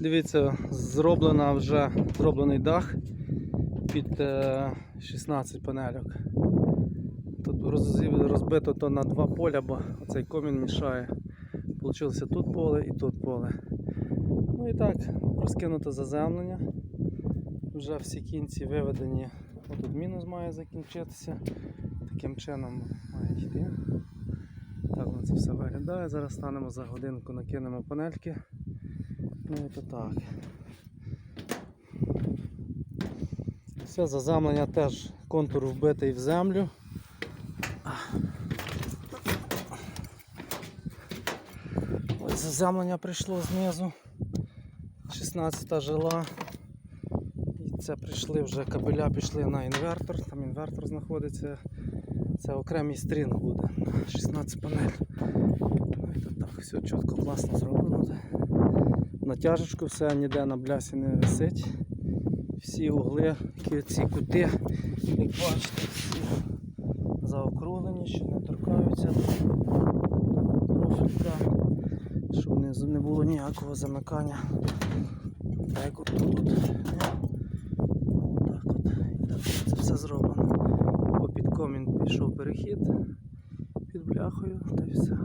Дивіться, зроблена вже зроблений дах під е, 16 панельок. Тут розбито то на два поля, бо цей комін мішає. Получилося тут поле і тут поле. Ну і так, розкинуто заземлення. Вже всі кінці виведені. Тут мінус має закінчитися. Таким чином має йти. Так воно це все виглядає. Зараз станемо за годинку, накинемо панельки. Ну то так. Все, заземлення теж контур вбитий в землю. Ось заземлення прийшло знизу. 16 жила. І це прийшли вже кабеля пішли на інвертор. Там інвертор знаходиться. Це окремий стрінг буде. 16 панель. Ну і тут так, все чітко, класно зроблено. Натяжечку все ніде на блясі не висить. Всі угли, які ці кути, як бачите, всі заокруглені, що не торкаються профілька, щоб не, було ніякого замикання. Так от тут. Отак от. І так це все зроблено. По під комін пішов перехід під бляхою та й все.